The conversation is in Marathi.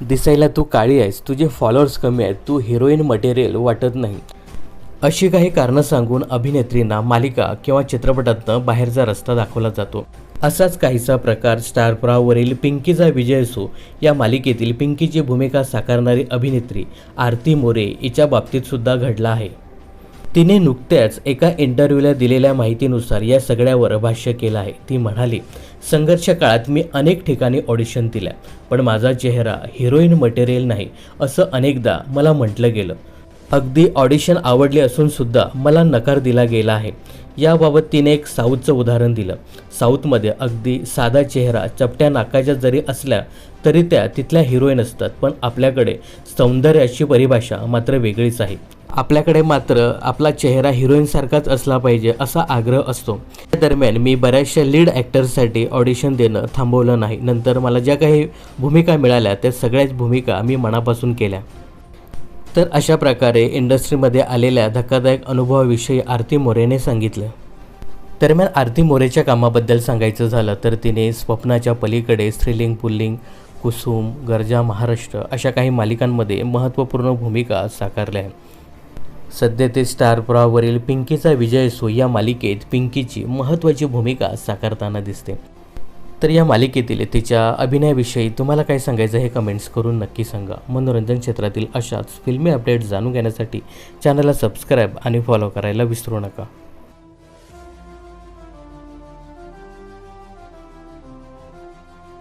दिसायला तू काळी आहेस तुझे फॉलोअर्स कमी आहेत तू हिरोईन मटेरियल वाटत नाही. अशी काही कारणं सांगून अभिनेत्रींना मालिका किंवा चित्रपटातनं बाहेरचा रस्ता दाखवला जातो. असाच काहीसा प्रकार स्टार प्रवाहवरील पिंकीचा विजय असो या मालिकेतील पिंकीची भूमिका साकारणारी अभिनेत्री आरती मोरे हिच्या बाबतीत सुद्धा घडला आहे. तिने नुकत्याच एका इंटरव्ह्यूला दिलेल्या माहितीनुसार या सगळ्यावर भाष्य केलं आहे. ती म्हणाली संघर्ष काळात मी अनेक ठिकाणी ऑडिशन दिल्या पण माझा चेहरा हिरोईन मटेरियल नाही असं अनेकदा मला म्हटलं गेलं. अगदी ऑडिशन आवडले असून सुद्धा मला नकार दिला गेला आहे. याबाबत तिने एक साऊथचं उदाहरण दिलं. साऊथमध्ये अगदी साधा चेहरा चपट्या नाकाच्या जरी असल्या तरी त्या तिथल्या हिरोईन असतात पण आपल्याकडे सौंदर्याची परिभाषा मात्र वेगळीच आहे. आपल्याकडे मात्र आपला चेहरा हिरोईनसारखाच असला पाहिजे असा आग्रह असतो. त्या दरम्यान मी बऱ्याचशा लीड ॲक्टर्ससाठी ऑडिशन देणं थांबवलं नाही. नंतर मला ज्या काही भूमिका मिळाल्या त्या सगळ्याच भूमिका मी मनापासून केल्या. तर अशा प्रकारे इंडस्ट्रीमध्ये आलेल्या धक्कादायक अनुभवाविषयी आरती मोरेने सांगितलं. दरम्यान आरती मोरेच्या कामाबद्दल सांगायचं झालं तर तिने स्वप्नाच्या पलीकडे स्त्रीलिंग पुल्लिंग कुसुम गरजा महाराष्ट्र अशा काही मालिकांमध्ये महत्त्वपूर्ण भूमिका साकारल्या. आहेत सध्या ते स्टार प्रवाहवरील पिंकीचा विजय असो या मालिकेत पिंकीची महत्त्वाची भूमिका साकारताना दिसते. तर या मालिकेतील तिच्या अभिनयाविषयी तुम्हाला काय सांगायचं हे कमेंट्स करून नक्की सांगा. मनोरंजन क्षेत्रातील अशाच फिल्मी अपडेट्स जाणून घेण्यासाठी चॅनलला सबस्क्राईब आणि फॉलो करायला विसरू नका.